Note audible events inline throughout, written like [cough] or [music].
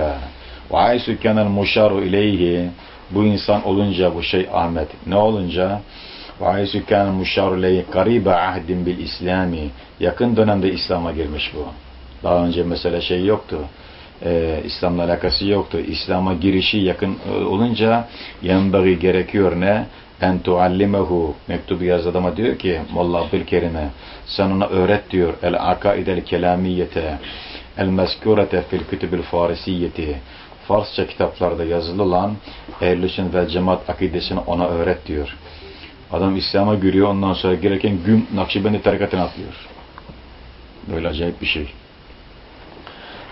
fiha. Ve haysu kenel muşaru ileyhi bu insan olunca bu şey Ahmet ne olunca ve haysu kenel muşaru ileyhi karibe ahdin bil İslami yakın dönemde İslam'a girmiş bu. Daha önce mesela şey yoktu. Ee, İslam'la alakası yoktu. İslam'a girişi yakın e, olunca yanbagı gerekiyor ne? En tuallimehu mektubu yaz adama diyor ki Molla Abdülkerim'e sen ona öğret diyor el akaidel kelamiyete el meskurete fil kütübül farisiyeti Farsça kitaplarda yazılı olan ehl ve cemaat akidesini ona öğret diyor. Adam İslam'a giriyor ondan sonra gereken güm Nakşibendi tarikatına atlıyor. Böyle acayip bir şey.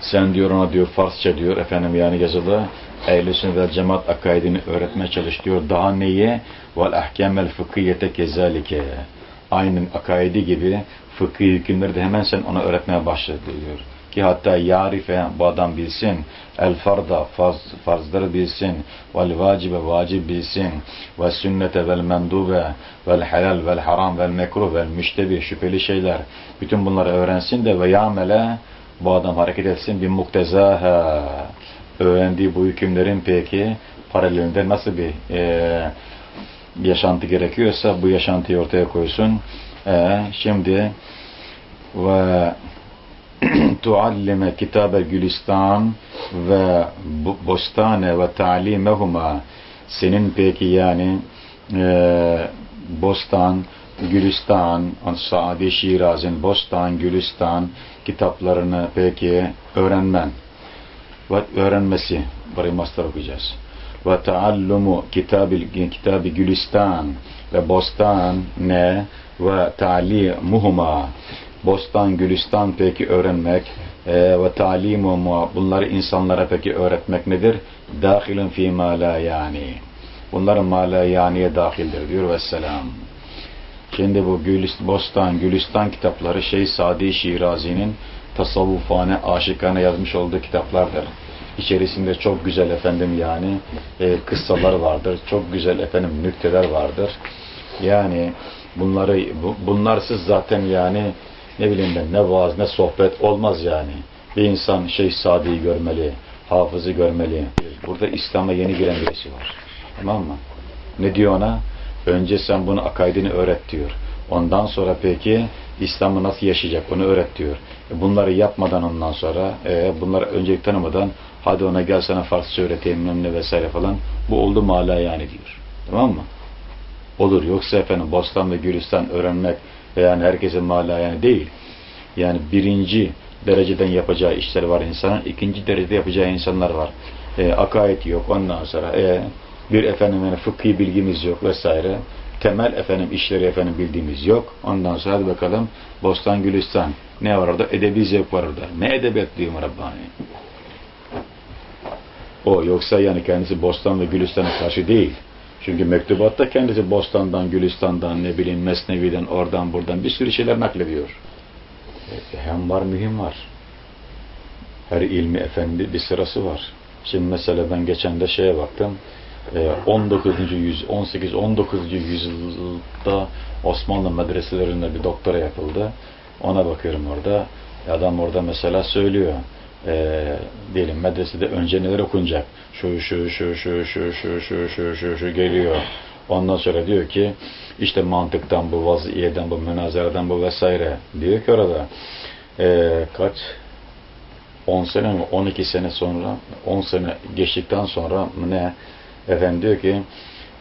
Sen diyor ona diyor Farsça diyor efendim yani yazılı ehl ve cemaat akaidini öğretmeye çalış diyor. Daha neye? Vel ahkamel fıkhiyete kezalike. Aynen akaidi gibi fıkhi hükümleri de hemen sen ona öğretmeye başladı diyor. Ki hatta yarife bu adam bilsin. El farda farz, farzları bilsin. Vel vacibe vacib bilsin. Ve sünnete vel mendube vel helal vel haram vel mekruh vel müştebi şüpheli şeyler. Bütün bunları öğrensin de ve yamele bu adam hareket etsin bir muktezaha öğrendiği bu hükümlerin peki paralelinde nasıl bir e, yaşantı gerekiyorsa bu yaşantıyı ortaya koysun. E, şimdi ve [clears throat] tuallime kitabe gülistan ve bostane ve ta'limehuma senin peki yani e, bostan Gülistan, Saadi Şiraz'ın Bostan, Gülistan kitaplarını peki öğrenmen ve öğrenmesi. Burayı master okuyacağız. Ve taallumu kitabi, kitabi Gülistan ve Bostan ne ve ta'limuhuma Bostan, Gülistan peki öğrenmek e, ve ta'limuhuma bunları insanlara peki öğretmek nedir? Dahilun fi ma yani. Bunların ma yaniye dahildir diyor. Vesselam. Şimdi bu Gülist, Bostan, Gülistan kitapları şey Sadi Şirazi'nin tasavvufane, aşıkane yazmış olduğu kitaplardır. İçerisinde çok güzel efendim yani e, kıssalar vardır. Çok güzel efendim nükteler vardır. Yani bunları bu, bunlarsız zaten yani ne bileyim ben ne vaaz ne sohbet olmaz yani. Bir insan şey Sadi'yi görmeli, hafızı görmeli. Burada İslam'a yeni giren birisi var. Tamam mı? Ne diyor ona? Önce sen bunu akaidini öğret diyor. Ondan sonra peki İslam'ı nasıl yaşayacak onu öğret diyor. E bunları yapmadan ondan sonra e, bunları öncelik tanımadan hadi ona gel sana Farsça öğreteyim ne vesaire falan. Bu oldu mala yani diyor. Tamam mı? Olur. Yoksa efendim Bostan ve Gülistan öğrenmek yani herkesin mala yani değil. Yani birinci dereceden yapacağı işler var insanın. ikinci derecede yapacağı insanlar var. E, akaid yok. Ondan sonra e, bir efendim yani fıkhi bilgimiz yok vesaire. Temel efendim işleri efendim bildiğimiz yok. Ondan sonra hadi bakalım Bostan Gülistan. Ne var orada? Edebi zevk var orada. Ne edebiyat diyor Rabbani. O yoksa yani kendisi Bostan ve Gülistan'a karşı değil. Çünkü mektubatta kendisi Bostan'dan, Gülistan'dan, ne bileyim Mesnevi'den, oradan buradan bir sürü şeyler naklediyor. E, hem var mühim var. Her ilmi efendi bir sırası var. Şimdi mesela ben geçen de şeye baktım. 19. yüz 18 19. yüzyılda Osmanlı medreselerinde bir doktora yapıldı. Ona bakıyorum orada. Adam orada mesela söylüyor. E, diyelim medresede önce neler okunacak? Şu şu şu şu şu şu şu şu şu şu geliyor. Ondan sonra diyor ki işte mantıktan bu, vaziyeden bu, münazaradan bu vesaire. Diyor ki orada e, kaç 10 sene mi 12 sene sonra 10 sene geçtikten sonra ne Efendim diyor ki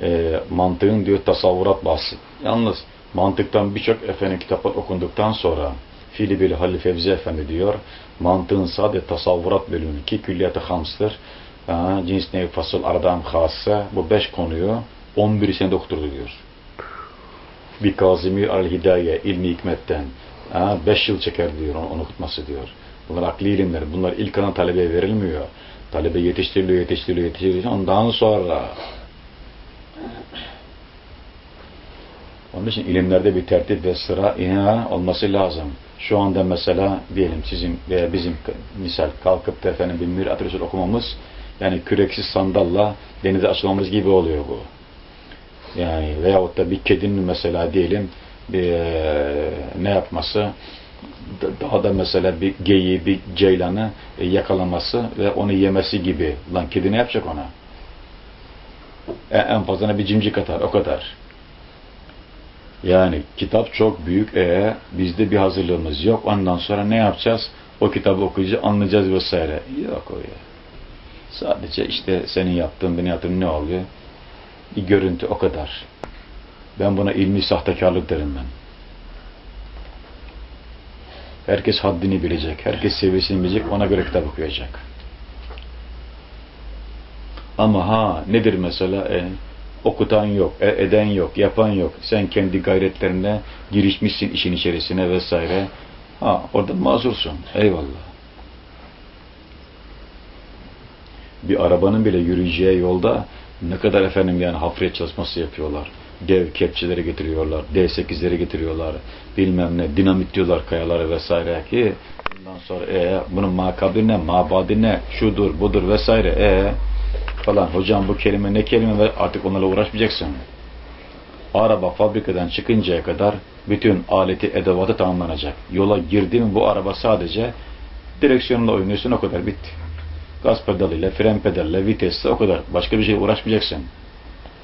e, mantığın diyor tasavvurat bahsi. Yalnız mantıktan birçok efendim kitaplar okunduktan sonra Fili Halil Fevzi Efendi diyor mantığın sadece tasavvurat bölümü ki külliyatı hamstır. Ha, cins nevi fasıl aradan hassa bu beş konuyu 11 sene okutturdu diyor. Bir Kazimi al-Hidaye ilmi hikmetten 5 yıl çeker diyor onu, onu okutması diyor. Bunlar akli ilimler. Bunlar ilk ana talebeye verilmiyor. Talebe yetiştiriliyor, yetiştiriliyor, yetiştiriliyor. Ondan sonra onun için ilimlerde bir tertip ve sıra ina olması lazım. Şu anda mesela diyelim sizin veya bizim misal kalkıp da efendim bir Mirat Resul okumamız yani küreksiz sandalla denize açılmamız gibi oluyor bu. Yani veyahut da bir kedinin mesela diyelim bir, e, ne yapması da- daha da mesela bir geyiği, bir ceylanı e, yakalaması ve onu yemesi gibi. Lan kedi ne yapacak ona? E, en fazla bir cimcik atar, o kadar. Yani kitap çok büyük. E, bizde bir hazırlığımız yok. Ondan sonra ne yapacağız? O kitabı okuyacağız, anlayacağız vesaire. Yok o ya. Sadece işte senin yaptığın, benim yaptığım ne oluyor? Bir görüntü o kadar. Ben buna ilmi sahtekarlık derim ben. Herkes haddini bilecek, herkes seviyesini bilecek, ona göre kitap okuyacak. Ama ha nedir mesela? E, okutan yok, e, eden yok, yapan yok. Sen kendi gayretlerine girişmişsin işin içerisine vesaire. Ha orada mazursun. Eyvallah. Bir arabanın bile yürüyeceği yolda ne kadar efendim yani hafriyet çalışması yapıyorlar. Dev kepçeleri getiriyorlar, D8'leri getiriyorlar, bilmem ne, dinamit diyorlar kayalara vesaire ki ondan sonra e bunun makabri ne, mabadi ne, şudur, budur vesaire e falan. Hocam bu kelime ne kelime ve artık onlarla uğraşmayacaksın. Araba fabrikadan çıkıncaya kadar bütün aleti, edevatı tamamlanacak. Yola girdi mi bu araba sadece direksiyonla oynuyorsun o kadar bitti. Gaz pedalıyla, fren pedalıyla, vitesle o kadar. Başka bir şey uğraşmayacaksın.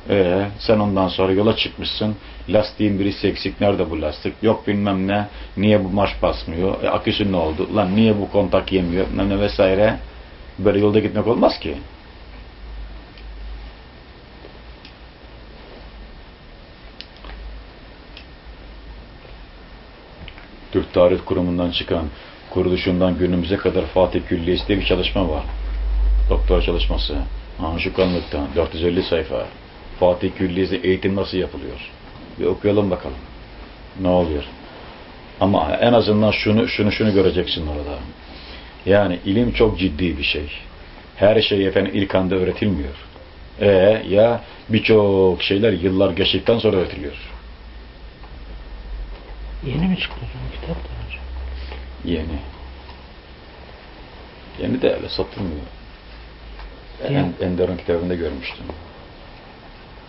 Ee, sen ondan sonra yola çıkmışsın. Lastiğin birisi eksik. Nerede bu lastik? Yok bilmem ne. Niye bu marş basmıyor? E, aküsü ne oldu? Lan niye bu kontak yemiyor? Bilmem ne vesaire. Böyle yolda gitmek olmaz ki. Türk Tarih Kurumu'ndan çıkan kuruluşundan günümüze kadar Fatih Külliyesi diye bir çalışma var. Doktor çalışması. Anşu Kanlık'tan 450 sayfa. Fatih Külliyesi eğitim nasıl yapılıyor? Bir okuyalım bakalım. Ne oluyor? Ama en azından şunu şunu şunu göreceksin orada. Yani ilim çok ciddi bir şey. Her şey efendim ilk anda öğretilmiyor. E ya birçok şeyler yıllar geçtikten sonra öğretiliyor. Yeni mi çıktı hocam kitap da hocam? Yeni. Yeni de öyle satılmıyor. Yeni. En, Ender'in kitabında görmüştüm.